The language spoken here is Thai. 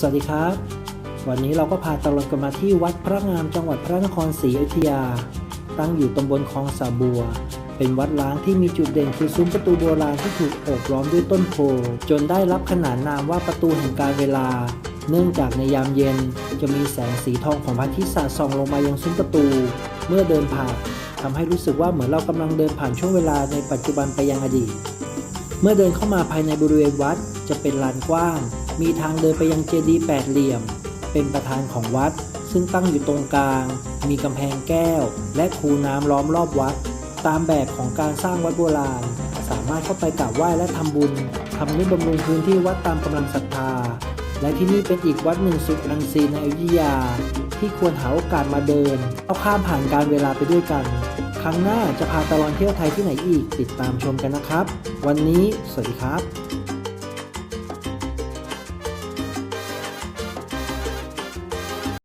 สวัสดีครับ วันนี้เราก็พาตลอดกันมาที่วัดพระงามจังหวัดพระนครศรีอยุธยา ตั้งอยู่ตำบลคลองสาบัว เป็นวัดล้างที่มีจุดเด่นคือซุ้มประตูโบราณที่ถูกโอบล้อมด้วยต้นโพจนได้รับขนานนามว่าประตูแห่งการเวลา เนื่องจากในยามเย็นจะมีแสงสีทองของพระอาทิตย์สาดส่องลงมายังซุ้มประตู เมื่อเดินผ่านทำให้รู้สึกว่าเหมือนเรากำลังเดินผ่านช่วงเวลาในปัจจุบันไปยังอดีต เมื่อเดินเข้ามาภายในบริเวณวัดจะเป็นลานกว้าง มีทางเดินไปยังเจดีย์แปดเหลี่ยม เป็นประธานของวัด ซึ่งตั้งอยู่ตรงกลาง มีกำแพงแก้ว และคูน้ำล้อมรอบวัด ตามแบบของการสร้างวัดโบราณ สามารถเข้าไปกราบไหว้และทำบุญทำนุบำรุงพื้นที่วัดตามกำลังศรัทธา และที่นี่เป็นอีกวัดหนึ่งสุดอันซีในอยุธยา ที่ควรหาโอกาสมาเดินเอาข้ามผ่านการเวลาไปด้วยกัน ครั้งหน้าจะพาตลอดเที่ยวไทยที่ไหนอีกติดตามชมกันนะครับ วันนี้สวัสดีครับ